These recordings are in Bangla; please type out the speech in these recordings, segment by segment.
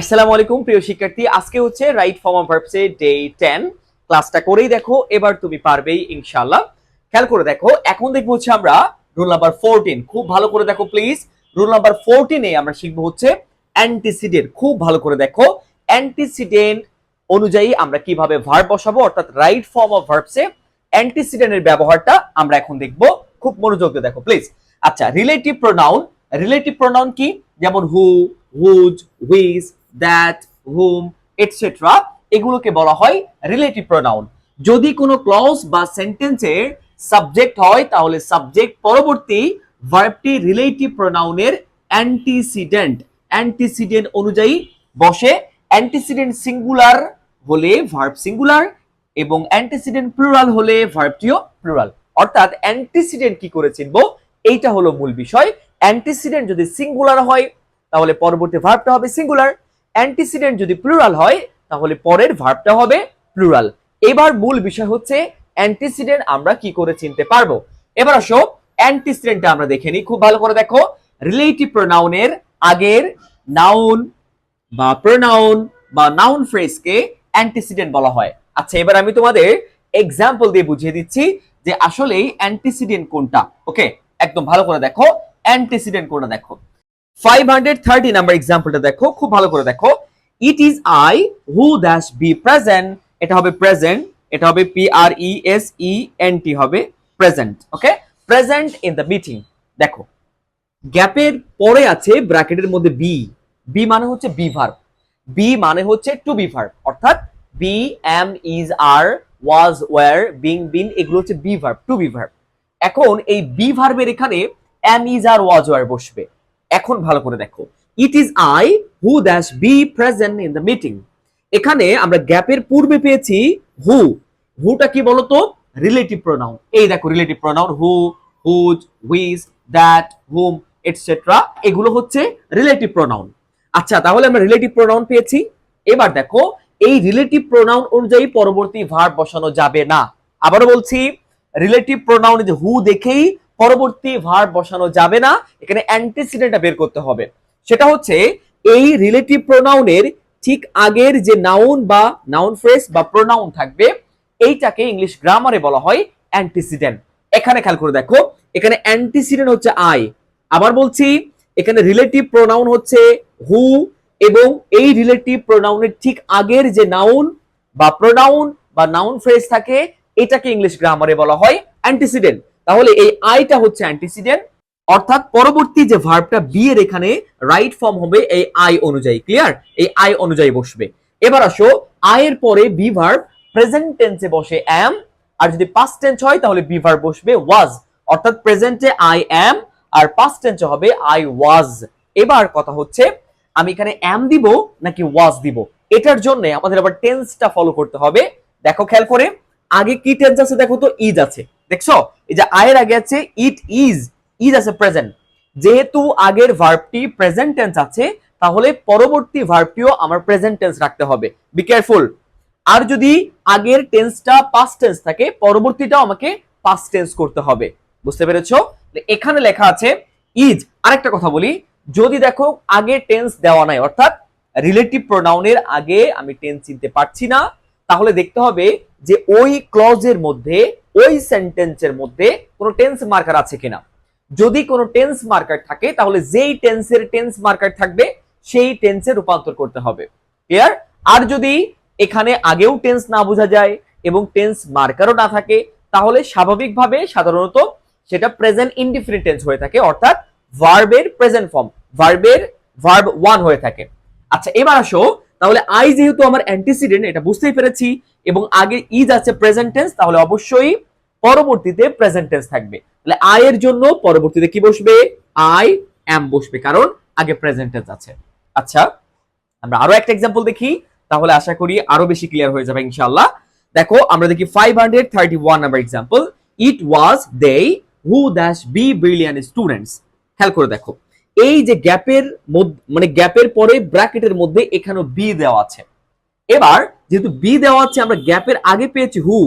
আসসালামু আলাইকুম, প্রিয় শিক্ষার্থী। আজকে হচ্ছে right form of verbs day 10 ক্লাসটা করেই দেখো, এবার তুমি পারবেই, ইনশাআল্লাহ। খেয়াল করে দেখো, এখন দেখব হচ্ছে আমরা রুল নাম্বার 14 খুব ভালো করে দেখো প্লিজ রুল নাম্বার 14 এ আমরা শিখব হচ্ছে অ্যান্টিসিডেন্ট খুব ভালো করে দেখো অ্যান্টিসিডেন্ট অনুযায়ী আমরা কীভাবে ভার্ব বসাবো, অর্থাৎ রাইট ফর্ম অফ ভার্বস অ্যান্টিসিডেন্টের ব্যবহারটা আমরা এখন দেখব। খুব মনোযোগ দিয়ে দেখো প্লিজ আচ্ছা রিলেটিভ প্রোনাউন রিলেটিভ প্রোনাউন কি? যেমন who whose which that whom etcetera এগুলোকে বলা হয় রিলেটিভ প্রোনাউন যদি কোনো ক্লজ বা সেন্টেন্সের সাবজেক্ট হয়, তাহলে সাবজেক্ট পরবর্তী ভার্বটি রিলেটিভ প্রোনাউনের অ্যান্টিসিডেন্ট অ্যান্টিসিডেন্ট অনুযায়ী বসে অ্যান্টিসিডেন্ট সিঙ্গুলার হলে ভার্ব সিঙ্গুলার এবং অ্যান্টিসিডেন্ট প্লুরাল হলে ভার্বটিও প্লুরাল অর্থাৎ অ্যান্টিসিডেন্ট কি করে চিনবো? এইটা হলো মূল বিষয়। অ্যান্টিসিডেন্ট যদি সিঙ্গুলার হয়, তাহলে পরবর্তী ভার্বটা হবে সিঙ্গুলার অ্যান্টিসিডেন্ট যদি প্লুরাল হয়, তাহলে পরের ভার্বটা হবে প্লুরাল। এবার মূল বিষয় হচ্ছে অ্যান্টিসিডেন্ট আমরা কি করে চিনতে পারব? এবার আসো, অ্যান্টিসিডেন্টটা আমরা দেখে নিই। খুব ভালো করে দেখো রিলেটিভ প্রোনাউনের আগের নাউন বা প্রোনাউন বা নাউন ফ্রেজকে অ্যান্টিসিডেন্ট বলা হয়। আচ্ছা এবার আমি তোমাদের এক্সাম্পল দিয়ে বুঝিয়ে দিচ্ছি যে আসলেই অ্যান্টিসিডেন্ট কোনটা। ওকে, একদম ভালো করে দেখো, অ্যান্টিসিডেন্ট কোনটা দেখো। 530 নাম্বার এক্সাম্পলটা দেখো, খুব ভালো করে দেখো। It is I who dash be present এটা হবে প্রেজেন্ট এটা হবে P R E S E N T হবে present okay present in the meeting দেখো। গ্যাপের পরে আছে ব্র্যাকেটের মধ্যে বি বি মানে হচ্ছে বি ভার্ব বি মানে হচ্ছে টু বি ভার্ব অর্থাৎ be am is are was were being been এগুলো হচ্ছে be verb to be verb এখন এই বি ভার্বের এখানে am is are was were বসবে। এখন ভালো করে দেখো। ইট is I who dash be present in the meeting এখানে আমরা গ্যাপের পূর্বে পেয়েছি হু হুটা কি বলতো? রিলেটিভ প্রোনাউন এই দেখো relative pronoun who whose which that whom etcetera এগুলো হচ্ছে রিলেটিভ প্রোনাউন আচ্ছা তাহলে আমরা রিলেটিভ প্রোনাউন পেয়েছি। এবার দেখো, এই রিলেটিভ প্রোনাউন অনুযায়ী পরবর্তী ভার্ব বসানো যাবে না। আবারও বলছি রিলেটিভ প্রোনাউন যে হু দেখেই পরবর্তী ভার্ব বসানো যাবে না। এখানে অ্যান্টিসিডেন্টটা বের করতে হবে। সেটা হচ্ছে, এই রিলেটিভ প্রোনাউনের ঠিক আগের যে নাউন বা নাউন ফ্রেজ বা প্রোনাউন থাকবে, এইটাকে ইংলিশ গ্রামারে বলা হয় অ্যান্টিসিডেন্ট এখানে খেয়াল করে দেখো, এখানে অ্যান্টিসিডেন্ট হচ্ছে আই আবার বলছি, এখানে রিলেটিভ প্রোনাউন হচ্ছে হু এবং এই রিলেটিভ প্রোনাউনের ঠিক আগের যে নাউন বা প্রোনাউন বা নাউন ফ্রেজ থাকে, এটাকে ইংলিশ গ্রামারে বলা হয় অ্যান্টিসিডেন্ট তাহলে এই আইটা হচ্ছে অ্যান্টিসিডেন্ট অর্থাৎ পরবর্তী যে ভার্বটা বি এর এখানে রাইট ফর্ম হবে, এই আই অনুযায়ী ক্লিয়ার এই আই অনুযায়ী বসবে। এবার আসো আই এর পরে বি ভার্ব প্রেজেন্ট টেন্সে বসে অ্যাম আর যদি পাস্ট টেন্স হয়, তাহলে বি ভার্ব বসবে ওয়াজ অর্থাৎ প্রেজেন্টে আই অ্যাম আর পাস্ট টেন্সে হবে আই ওয়াজ এবার কথা হচ্ছে, আমি এখানে অ্যাম দিব, নাকি ওয়াজ দিব? এটার জন্য আমাদের আবার টেন্সটা ফলো করতে হবে। দেখো, খেয়াল করে, আগে কি টেন্স আছে, দেখো তো ইজ আছে। দেখছ? এই যে আয়ের আগে আছে ইট ইজ ইজ আছে প্রেজেন্ট যেহেতু আগের ভার্বটি প্রেজেন্ট টেন্স আছে, তাহলে পরবর্তী ভার্বটিও আমার প্রেজেন্ট টেন্স রাখতে হবে। বি কেয়ারফুল আর যদি আগের টেন্সটা পাস্ট টেন্স থাকে, পরবর্তীটাও আমাকে পাস্ট টেন্স করতে হবে। বুঝতে পেরেছ? এখানে লেখা আছে ইজ আরেকটা কথা বলি, যদি দেখো আগে টেন্স দেওয়া নাই, অর্থাৎ রিলেটিভ প্রোনাউনের আগে আমি টেন্স চিনতে পারছি না, তাহলে দেখতে হবে যে ওই ক্লজের মধ্যে ওই সেন্টেন্সের মধ্যে কোনো টেন্স মার্কার আছে কিনা? যদি কোনো টেন্স মার্কার থাকে, তাহলে যেই টেন্সের টেন্স মার্কার থাকবে, সেই টেন্সে রূপান্তর করতে হবে। ক্লিয়ার আর যদি এখানে আগেও টেন্স না বোঝা যায় এবং টেন্স মার্কারও না থাকে, তাহলে স্বাভাবিকভাবে সাধারণত সেটা প্রেজেন্ট ইনডিফিনিট টেন্স হয়ে থাকে, অর্থাৎ ভার্বের প্রেজেন্ট ফর্ম ভার্বের ভার্ব ওয়ান হয়ে থাকে। আচ্ছা এবার আসো তাহলে আই যেহেতু আমার অ্যান্টিসিডেন্ট এটা বুঝতেই পেরেছি, এবং আগে ইজ আছে প্রেজেন্ট টেন্স তাহলে অবশ্যই পরবর্তীতে প্রেজেন্ট টেন্স থাকবে। তাহলে আই এর জন্য পরবর্তীতে কি বসবে? আই অ্যাম বসবে, কারণ আগে প্রেজেন্ট টেন্স আছে। আচ্ছা আমরা আরও একটা এক্সাম্পল দেখি, তাহলে আশা করি আরও বেশি ক্লিয়ার হয়ে যাবে ইনশাআল্লাহ। দেখো, আমরা দেখি five hundred thirty one number example it was they who dash be brilliant students খেয়াল করে দেখো। এই যে গ্যাপের মানে গ্যাপের পরে ব্র্যাকেটের মধ্যে এখানে বি দেওয়া আছে। এবার যেহেতু বি দেওয়া আছে, আমরা গ্যাপের আগে পেয়েছি হু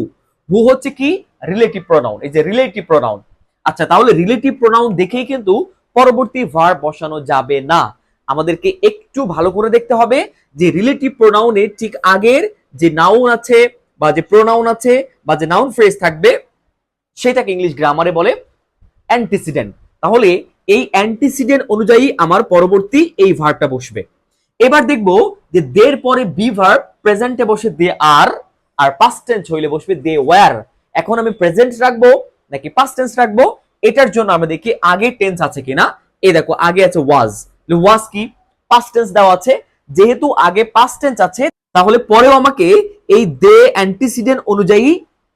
হু হচ্ছে কি? রিলেটিভ প্রোনাউন এই যে রিলেটিভ প্রোনাউন আচ্ছা তাহলে রিলেটিভ প্রোনাউন দেখেই কিন্তু পরবর্তী ভার্ব বসানো যাবে না। আমাদেরকে একটু ভালো করে দেখতে হবে যে রিলেটিভ প্রোনাউনের ঠিক আগের যে নাউন আছে বা যে প্রোনাউন আছে বা যে নাউন ফ্রেজ থাকবে, সেটাকে ইংলিশ গ্রামারে বলে অ্যান্টিসিডেন্ট তাহলে এই অ্যান্টিসিডেন্ট অনুযায়ী আমার পরবর্তী এই ভার্বটা বসবে। এবার দেখব যে দের পরে বি ভার্ব প্রেজেন্টে বসে দে আর আর পাস্ট টেন্স হইলে বসবে দে ওয়্যার এখন আমি প্রেজেন্ট রাখব নাকি পাস্ট টেন্স রাখব? এটার জন্য আমরা দেখি আগে টেন্স আছে কিনা। এই দেখো, আগে আছে ওয়াজ ওয়াজ কি? পাস্ট টেন্স দেওয়া আছে। যেহেতু আগে পাস্ট টেন্স আছে, তাহলে পরেও আমাকে এই দে অ্যান্টিসিডেন্ট অনুযায়ী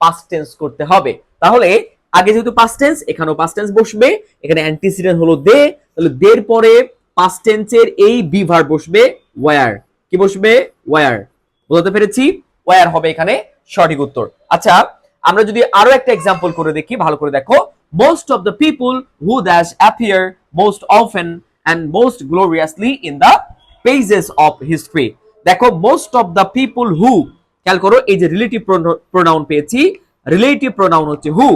পাস্ট টেন্স করতে হবে। তাহলে আগে যেহেতু পাস্ট টেন্স এখানেও পাস্ট টেন্স বসবে, এখানে অ্যান্টিসিডেন্ট হলো দে তাহলে দের পরে পাস্ট টেন্সের এই বি ভার্ব বসবে ওয়্যার কি বসবে? ওয়্যার বুঝতে পেরেছি? ওয়্যার হবে এখানে সঠিক উত্তর। আচ্ছা আমরা যদি আরও একটা এক্সাম্পল করে দেখি, ভালো করে দেখো। Most of the people who dash appear most often and most gloriously in the pages of history দেখো most of the people who খেয়াল করো, এই যে রিলেটিভ প্রোনাউন পেয়েছি রিলেটিভ প্রোনাউন হচ্ছে হু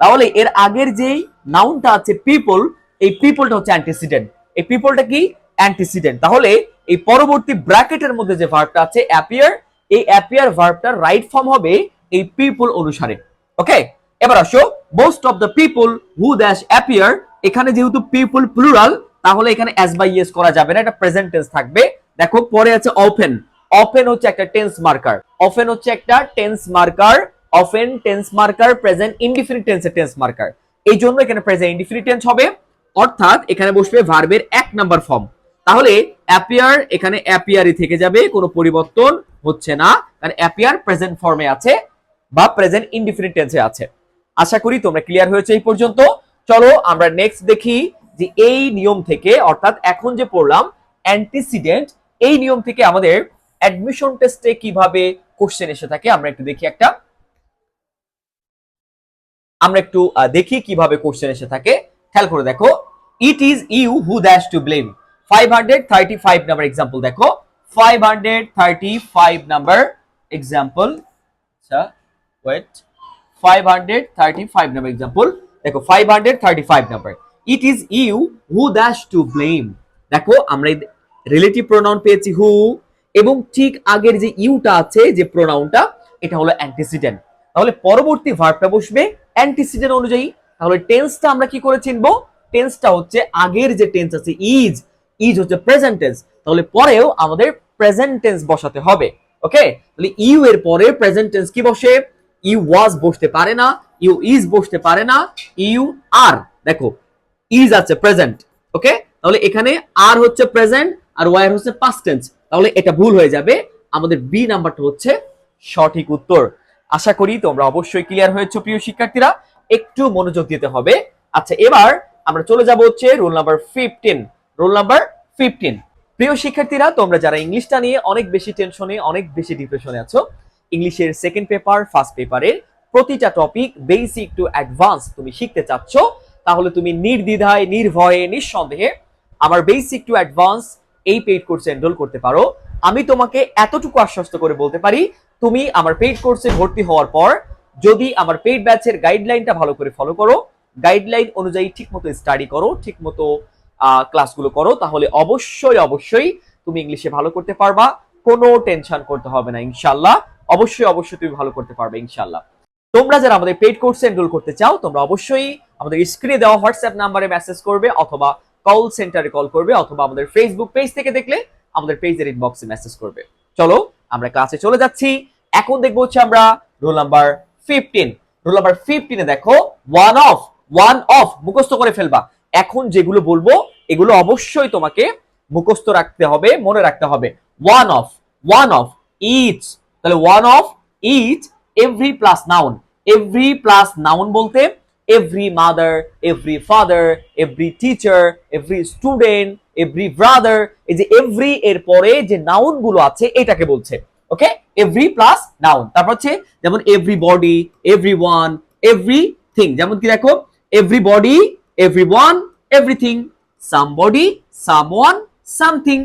তাহলে এর আগের যেই নাউনটা আছে পিপল এই পিপলটা হচ্ছে অ্যান্টিসিডেন্ট এই পিপলটা কি? অ্যান্টিসিডেন্ট তাহলে এই পরবর্তী ব্র্যাকেটের মধ্যে যে ভার্বটা আছে অ্যাপিয়ার এই অ্যাপিয়ার ভার্বটার রাইট ফর্ম হবে এই পিপল অনুসারে। ওকে এবার আসো most of the people who dash appear এখানে যেহেতু পিপল প্লুরাল তাহলে এখানে অ্যাজ বাই ইয়েস করা যাবে না, এটা প্রেজেন্ট টেন্স থাকবে। দেখো, পরে আছে ওপেন ওপেন হচ্ছে একটা টেন্স মার্কার ওপেন হচ্ছে একটা tense marker often tense marker present indefinite টেন্সের টেন্স মার্কার এই জন্য এখানে প্রেজেন্ট ইনডিফিনিট টেন্স হবে, অর্থাৎ এখানে বসবে ভার্বের এক নাম্বার ফর্ম তাহলে অ্যাপিয়ার এখানে অ্যাপিয়ারই থেকে যাবে, কোনো পরিবর্তন হচ্ছে না, কারণ অ্যাপিয়ার প্রেজেন্ট ফর্মে আছে বা প্রেজেন্ট ইনডিফিনিট টেন্সে আছে। আশা করি তোমরা ক্লিয়ার হয়েছে এই পর্যন্ত। চলো আমরা নেক্সট দেখি যে এই নিয়ম থেকে, অর্থাৎ এখন যে পড়লাম অ্যান্টিসিডেন্ট এই নিয়ম থেকে আমাদের অ্যাডমিশন টেস্টে কীভাবে কোশ্চেন এসে থাকে, আমরা একটু দেখি একটা। আমরা একটু দেখি কীভাবে কোশ্চেন এসে থাকে। খেয়াল করে দেখো ইট is you who dash to blame five hundred thirty five number example দেখো। Five hundred thirty five number example আচ্ছা wait five hundred thirty five number example দেখো five hundred thirty five number it is you who dash to blame দেখো, আমরা রিলেটিভ প্রোনাউন পেয়েছি হু এবং ঠিক আগের যে ইউটা আছে, যে প্রোনাউনটা এটা হলো অ্যান্টিসিডেন্ট তাহলে পরবর্তী ভার্বটা বসবে অ্যান্টিসিডেন্ট অনুযায়ী, তাহলে টেন্সটা আমরা কি করে চিনবো? টেন্সটা হচ্ছে আগের যে টেন্স আছে ইজ ইজ হচ্ছে প্রেজেন্ট টেন্স তাহলে পরেও আমাদের প্রেজেন্ট টেন্স বসাতে হবে ওকে তাহলে ইউ এর পরে প্রেজেন্ট টেন্স কি বসে? ইউ ওয়াজ বসতে পারে না ইউ ইজ বসতে পারে না ইউ আর দেখো ইজ আছে প্রেজেন্ট ওকে তাহলে এখানে আর হচ্ছে প্রেজেন্ট আর ওয়ার হচ্ছে পাস্ট টেন্স তাহলে এটা ভুল হয়ে যাবে, আমাদের বি নাম্বারটা হচ্ছে সঠিক উত্তর। আশা করি তোমরা অবশ্যই ক্লিয়ার হয়েছো, প্রিয় শিক্ষার্থীরা। একটু মনোযোগ দিতে হবে। আচ্ছা এবার আমরা চলে যাব হচ্ছে roll number fifteen roll number fifteen প্রিয় শিক্ষার্থীরা, তোমরা যারা ইংলিশটা নিয়ে অনেক বেশি টেনশনে অনেক বেশি ডিপ্রেশনে আছো, ইংলিশের সেকেন্ড পেপার ফার্স্ট পেপারের প্রতিটা টপিক বেসিক টু অ্যাডভান্স তুমি শিখতে চাচ্ছ, তাহলে তুমি নির্দ্বিধায়, নির্ভয়ে, নিঃসন্দেহে আমার বেসিক টু অ্যাডভান্স এই পেইড কোর্সে এনরোল করতে পারো। আমি তোমাকে এতটুকু আশ্বস্ত করে বলতে পারি তুমি আমার পেইড কোর্সে ভর্তি হওয়ার পর যদি আমার পেইড ব্যাচের গাইডলাইনটা ভালো করে ফলো করো গাইডলাইন অনুযায়ী ঠিকমতো স্টাডি করো, ঠিকমতো ক্লাসগুলো করো, তাহলে অবশ্যই অবশ্যই তুমি ইংলিশে ভালো করতে পারবা। কোনো টেনশন করতে হবে না ইনশাল্লাহ অবশ্যই অবশ্যই তুমি ভালো করতে পারবে ইনশাল্লাহ তোমরা যারা আমাদের পেইড কোর্সে এনরোল করতে চাও, তোমরা অবশ্যই আমাদের স্ক্রিনে দেওয়া হোয়াটসঅ্যাপ নাম্বারে মেসেজ করবে অথবা কল সেন্টারে কল করবে অথবা আমাদের ফেসবুক পেজ থেকে দেখলে আমাদের পেজের ইনবক্সে মেসেজ করবে। চলো আমরা ক্লাসে চলে যাচ্ছি। এখন দেখব হচ্ছে আমরা roll number fifteen roll number ফিফটিনে দেখো ওয়ান অফ ওয়ান অফ মুখস্থ করে ফেলবা। এখন যেগুলো বলব, এগুলো অবশ্যই তোমাকে মুখস্থ রাখতে হবে, মনে রাখতে হবে। One of one of each তাহলে one of each every plus noun every plus noun বলতে every mother every father every teacher every student every brother এই যে এভরি এর পরে যে নাউনগুলো আছে, এটাকে বলছে। ওকে এভরি প্লাস নাউন তারপর হচ্ছে যেমন everybody everyone everything যেমন কি দেখো? Everybody everyone everything somebody someone something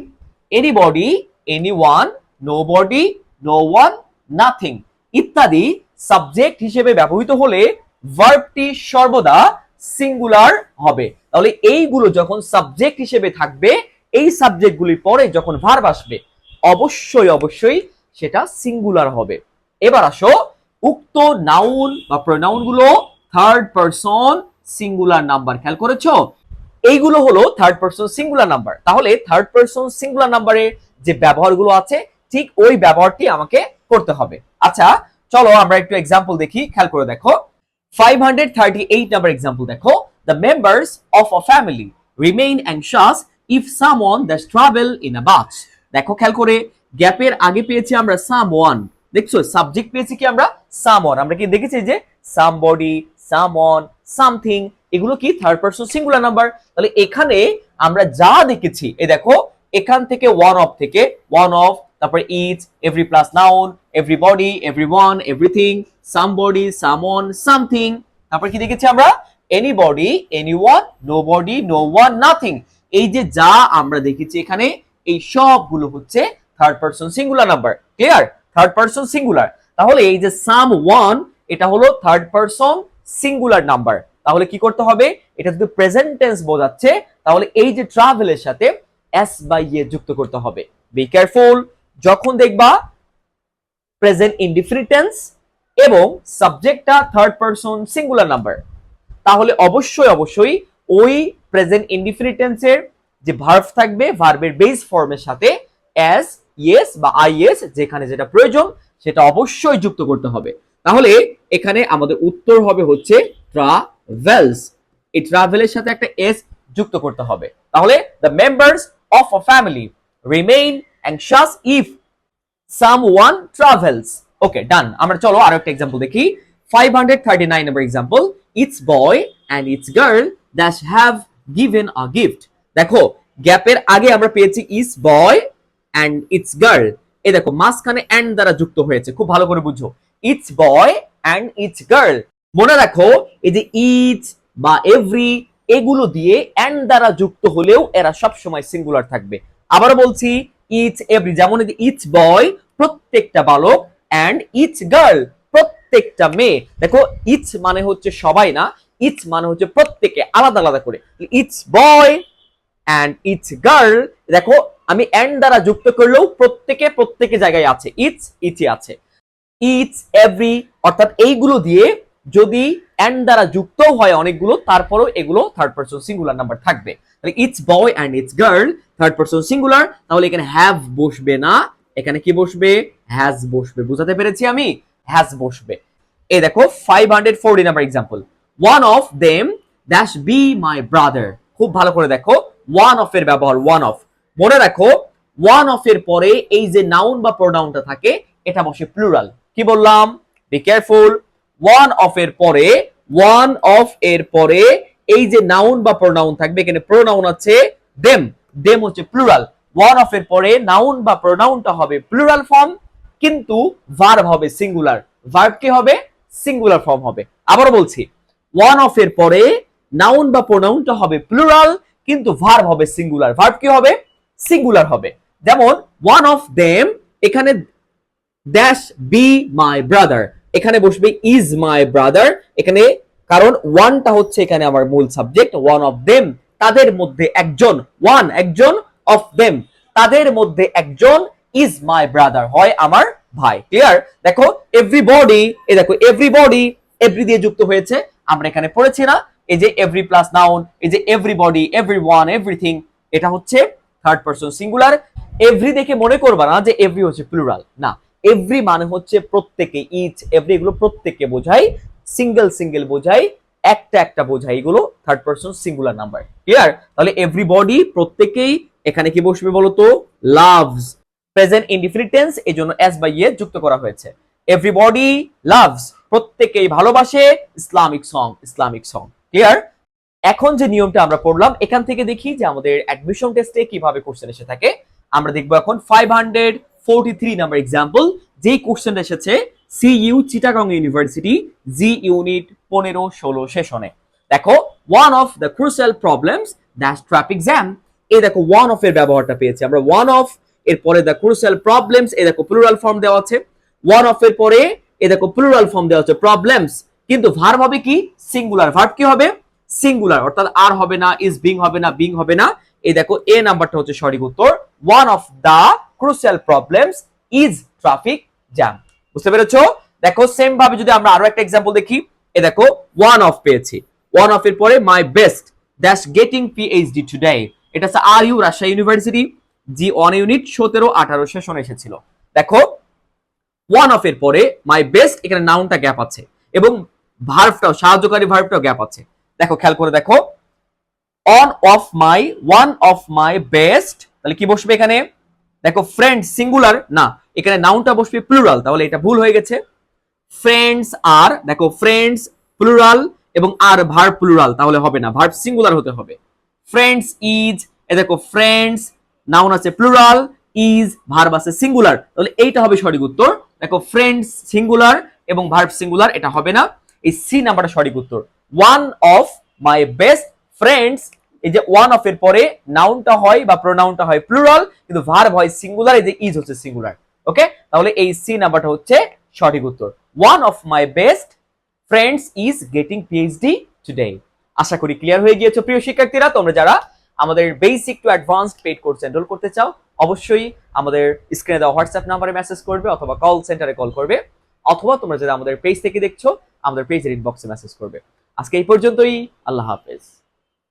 anybody anyone nobody no one nothing ইত্যাদি সাবজেক্ট হিসেবে ব্যবহৃত হলে ভার্বটি সর্বদা সিঙ্গুলার হবে। তাহলে এইগুলো যখন সাবজেক্ট হিসেবে থাকবে, এই সাবজেক্টগুলির পরে যখন ভার্ব আসবে, অবশ্যই অবশ্যই সেটা সিঙ্গুলার হবে। এবার আসো, উক্ত নাউন বা প্রোনাউনগুলো থার্ড পারসন সিঙ্গুলার নাম্বার খেয়াল করেছ? এইগুলো হলো থার্ড পারসন সিঙ্গুলার নাম্বার তাহলে থার্ড পারসন সিঙ্গুলার নাম্বারের যে ব্যবহারগুলো আছে, ঠিক ওই ব্যবহারটি আমাকে করতে হবে। আচ্ছা চলো আমরা একটু এক্সাম্পল দেখি, খেয়াল করে দেখো। 538 নাম্বার এক্সাম্পল দেখো। The members of a family remain anxious if someone dash travel in a bus দেখো খেয়াল করে গ্যাপের আগে পেয়েছি আমরা সামওয়ান দেখছ সাবজেক্ট পেয়েছি কি আমরা? সামওয়ান আমরা কি দেখেছি যে সামবডি সামওয়ান সামথিং এগুলো কি থার্ড পারসন সিঙ্গুলার নাম্বার তাহলে এখানে আমরা যা দেখেছি এই দেখো, এখান থেকে ওয়ান অফ থেকে ওয়ান অফ তারপরে each every plus noun everybody everyone everything somebody someone something তারপর কি দেখেছি আমরা? Anybody anyone nobody no one nothing এই যে যা আমরা দেখেছি এখানে, এই সবগুলো হচ্ছে third person singular number clear third person singular তাহলে এই যে সাম ওয়ান এটা হলো থার্ড পারসন সিঙ্গুলার নাম্বার তাহলে কি করতে হবে? এটা যদি প্রেজেন্ট টেন্স বোঝাচ্ছে, তাহলে এই যে ট্রাভেলের সাথে এস বাই ইয়ে যুক্ত করতে হবে। বি কেয়ারফুল যখন দেখবা প্রেজেন্ট ইনডিফিনিট টেন্স এবং সাবজেক্টটা থার্ড পারসন সিঙ্গুলার নাম্বার তাহলে অবশ্যই অবশ্যই ওই প্রেজেন্ট ইনডিফিনিট টেন্সের যে ভার্ভ থাকবে ভার্বের বেস ফর্মের সাথে অ্যাজ ইয়েস বা আইএস যেখানে যেটা প্রয়োজন, সেটা অবশ্যই যুক্ত করতে হবে। তাহলে এখানে আমাদের উত্তর হবে হচ্ছে ট্রাভেলস এই ট্রাভেলের সাথে একটা এস যুক্ত করতে হবে। তাহলে the members of a family remain anxious if someone travels okay done আমরা চলো আরও একটা এক্সাম্পল দেখি। 539 number example each boy and each girl that have given a gift দেখো, গ্যাপের আগে আমরা পেয়েছি each boy and each girl এই দেখো, মাঝখানে অ্যান্ড দ্বারা যুক্ত হয়েছে। খুব ভালো করে বুঝো। Each boy and each girl মনে রাখো, এই যে ইট বা এভরি এগুলো দিয়ে অ্যান্ড দ্বারা যুক্ত হলেও এরা সব সময় সিঙ্গুলার থাকবে। আবার বলছি ইটস এভরি যেমন ইটস বয় প্রত্যেকটা বালক অ্যান্ড ইটস গার্ল প্রত্যেকটা মেয়ে। দেখো ইটস মানে হচ্ছে সবাই না ইটস মানে হচ্ছে প্রত্যেকে, আলাদা আলাদা করে। Each boy and each girl দেখো, আমি অ্যান্ড দ্বারা যুক্ত করলেও প্রত্যেকে প্রত্যেকে জায়গায় আছে। ইটস ইটই আছে। ইটস এভরি অর্থাৎ এইগুলো দিয়ে যদি অ্যান্ড দ্বারা যুক্ত হয় অনেকগুলো, তারপরেও এগুলো থার্ড পারসন সিঙ্গুলার নাম্বার থাকবে। তাহলে each boy and each girl third person singular তাহলে এখানে হ্যাভ বসবে না, এখানে কি বসবে? হ্যাজ বসবে। বুঝাতে পেরেছি আমি? হ্যাজ বসবে। এই দেখো five hundred forty number example one of them dash be my brother খুব ভালো করে দেখো ওয়ান অফ এর ব্যবহার ওয়ান অফ মনে রাখো ওয়ান অফ এর পরে এই যে নাউন বা প্রোনাউনটা থাকে, এটা বসে প্লুরাল কি বললাম? বি কেয়ারফুল ওয়ান অফ এর পরে ওয়ান অফ এর পরে এই যে নাউন বা প্রোনাউন থাকবে, এখানে প্রোনাউন আছে দেম দেম হচ্ছে প্লুরাল ওয়ান অফ এর পরে নাউন বা প্রোনাউনটা হবে প্লুরাল ফর্ম কিন্তু ভার্ব হবে সিঙ্গুলার ভার্ব কি হবে? সিঙ্গুলার ফর্ম হবে। আবার বলছি ওয়ান অফ এর পরে নাউন বা প্রোনাউনটা হবে প্লুরাল কিন্তু ভার্ব হবে সিঙ্গুলার ভার্ব কি হবে? সিঙ্গুলার হবে। যেমন ওয়ান অফ দেম এখানে ড্যাশ বি মাই ব্রাদার এখানে বসবে ইজ মাই ব্রাদার এখানে কারণ ওয়ানটা হচ্ছে এখানে আমার মূল সাবজেক্ট ওয়ান অফ দেম তাদের মধ্যে একজন ওয়ান একজন অফ দেম তাদের মধ্যে একজন ইজ মাই ব্রাদার হয় আমার ভাই ক্লিয়ার দেখো এভরিবডি এই দেখো এভরিবডি এভরি দিয়ে যুক্ত হয়েছে, আমরা এখানে পড়েছি না, এই যে এভরি প্লাস নাউন এই যে এভরিবডি এভরি ওয়ান এভরিথিং এটা হচ্ছে থার্ড পারসন সিঙ্গুলার এভরি দেখে মনে করবা না যে এভরি হচ্ছে প্লুরাল না এভরি মানে হচ্ছে প্রত্যেকে ইচ এভরি এগুলো প্রত্যেককে বোঝায় সিঙ্গেল সিঙ্গেল বোঝাই, একটা একটা বোঝাই এগুলো third person singular number clear তাহলে এভরিবডি প্রত্যেকেই এখানে কি বসবে বলতো? লাভস প্রেজেন্ট ইনডিফিনিট টেন্স এই জন্য এস বাই ইয়ে যুক্ত করা হয়েছে। এভরিবডি লাভস প্রত্যেকেই ভালোবাসে, Islamic song Islamic song clear এখন যে নিয়মটা আমরা পড়লাম, এখান থেকে দেখি যে আমাদের অ্যাডমিশন টেস্টে কীভাবে কোশ্চেন এসে থাকে। আমরা দেখব এখন five hundred forty three number example যেই কোশ্চেন এসেছে C U Chittagong University, G unit পনেরো ষোলো সেশনে। দেখো one of the crucial problems dash traffic jam এই দেখো ওয়ান অফ এর ব্যবহারটা পেয়েছি আমরা। ওয়ান অফ এর পরে দ্য ক্রুশাল প্রবলেমস এই দেখো প্লুরাল ফর্ম দেওয়া আছে। ওয়ান অফ এর পরে, এই দেখো প্লুরাল ফর্ম দেওয়া আছে প্রবলেমস কিন্তু ভার্ব হবে কি? সিঙ্গুলার ভার্ব কি হবে? সিঙ্গুলার অর্থাৎ আর হবে না ইজ বিং হবে না বিং হবে না। এই দেখো এ নাম্বারটা হচ্ছে সঠিক উত্তর। One of the crucial problems is traffic jam বুঝতে পেরেছ? দেখো সেম ভাবে যদি আমরা আরও একটা এক্সাম্পল দেখি, এ দেখো ওয়ান অফ পেয়েছি। ওয়ান অফ এর পরে my best dash getting PhD today এটা হচ্ছে R U Rajshahi University G on unit সতেরো আঠারো সেশন এসেছিল। দেখো ওয়ান অফ এর পরে মাই বেস্ট এখানে নাউনটা গ্যাপ আছে। এবং ভার্বটাও সাহায্যকারী ভার্বটাও গ্যাপ আছে। দেখো, খেয়াল করে দেখো। One of my one of my best তাহলে কি বসবে এখানে? দেখো ফ্রেন্ড সিঙ্গুলার না, এখানে নাউনটা বসবে প্লুরাল তাহলে এটা ভুল হয়ে গেছে। ফ্রেন্ডস আর দেখো ফ্রেন্ডস প্লুরাল এবং আর ভার্ব প্লুরাল তাহলে হবে না ভার্ব সিঙ্গুলার হতে হবে। ফ্রেন্ডস ইজ এ দেখো ফ্রেন্ডস নাউন আছে প্লুরাল ইজ ভার্ব আছে সিঙ্গুলার তাহলে এইটা হবে সঠিক উত্তর। দেখো ফ্রেন্ডস সিঙ্গুলার এবং ভার্ব সিঙ্গুলার এটা হবে না, এই সি নাম্বারটা সঠিক উত্তর। One of my best friends এই যে ওয়ান অফ এর পরে নাউনটা হয় বা প্রোনাউনটা হয় প্লুরাল কিন্তু ভার্ব হয় সিঙ্গুলার এই যে ইজ হচ্ছে সিঙ্গুলার ওকে তাহলে এই সি নাম্বারটা হচ্ছে সঠিক উত্তর। One of my best friends is getting PhD today আশা করি ক্লিয়ার হয়ে গিয়েছো, প্রিয় শিক্ষার্থীরা। তোমরা যারা আমাদের basic to advanced paid course enrol করতে চাও, অবশ্যই আমাদের স্ক্রিনে দেওয়া হোয়াটসঅ্যাপ নাম্বারে মেসেজ করবে অথবা কল সেন্টারে কল করবে, অথবা তোমরা যারা আমাদের পেজ থেকে দেখছ, আমাদের পেজের ইনবক্সে মেসেজ করবে। আজকে এই পর্যন্তই, আল্লাহ হাফেজ।